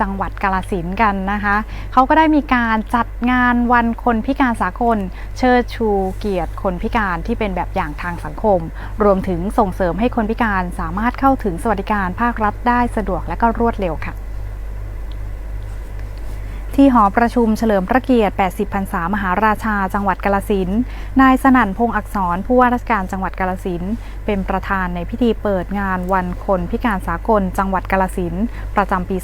จังหวัดกาลสินกันนะคะ เขาก็ได้มีการจัดงานวันคนพิการสากล เชิดชูเกียรติคนพิการที่เป็นแบบอย่างทางสังคม รวมถึงส่งเสริมให้คนพิการสามารถเข้าถึงสวัสดิการภาครัฐได้สะดวกและก็รวดเร็วค่ะ ที่หอประชุมเฉลิมพระเกียรติ 80 พรรษามหาราชา จังหวัดกาลสินนายสนั่นพงษ์อักษร ผู้ว่าราชการจังหวัดกาลสินเป็นประธานในพิธีเปิดงานวันคนพิการสากล จังหวัดกาลสินประจำปี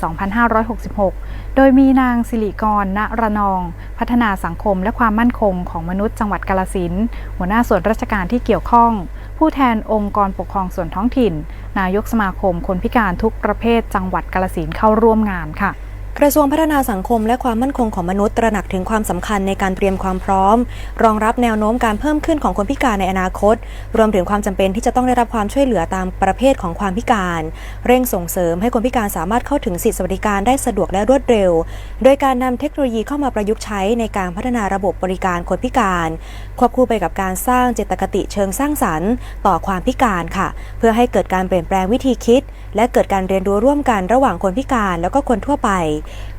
2566 โดยมีนางสิริกร ณระนอง พัฒนาสังคมและความมั่นคงของมนุษย์จังหวัดกาลสินหัวหน้าส่วนราชการที่เกี่ยวข้อง ผู้แทนองค์กรปกครองส่วนท้องถิ่น นายกสมาคมคนพิการทุกประเภทจังหวัดกาลสินเข้าร่วมงานค่ะ ระทรวงพัฒนาสังคมและความมั่นคงของมนุษย์ตระหนักถึงความสำคัญในการเตรียมความพร้อม รองรับแนวโน้มการเพิ่มขึ้นของคนพิการในอนาคต รวมถึงความจำเป็นที่จะต้องได้รับความช่วยเหลือตามประเภทของความพิการ เร่งส่งเสริมให้คนพิการสามารถเข้าถึงสิทธิสวัสดิการได้สะดวกและรวดเร็ว โดยการนำเทคโนโลยีเข้ามาประยุกต์ใช้ในการพัฒนาระบบบริการคนพิการ ควบคู่ไปกับการสร้างเจตคติเชิงสร้างสรรค์ ต่อความพิการค่ะ เพื่อให้เกิดการเปลี่ยนแปลงวิธีคิด และเกิดการเรียนรู้ร่วมกันระหว่างคนพิการแล้วก็คนทั่วไป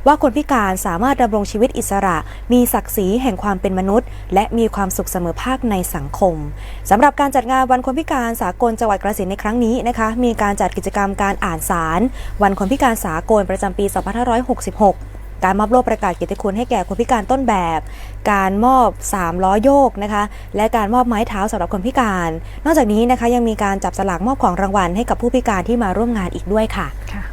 ว่าคนพิการสามารถดำรงชีวิตอิสระ มีศักดิ์ศรีแห่งความเป็นมนุษย์ และมีความสุขเสมอภาคในสังคมสำหรับการจัดงานวันคนพิการสากลจังหวัดกระสินในครั้งนี้นะคะ มีการจัดกิจกรรมการอ่านสาร วันคนพิการสากลประจำปี 2566การมอบโล่ประกาศเกียรติคุณให้แก่คนพิการต้นแบบ การมอบ 3 ล้อโยกนะคะ และการมอบไม้เท้าสำหรับคนพิการ นอกจากนี้นะคะยังมีการจับสลากมอบของรางวัลให้กับผู้พิการที่มาร่วมงานอีกด้วยค่ะค่ะ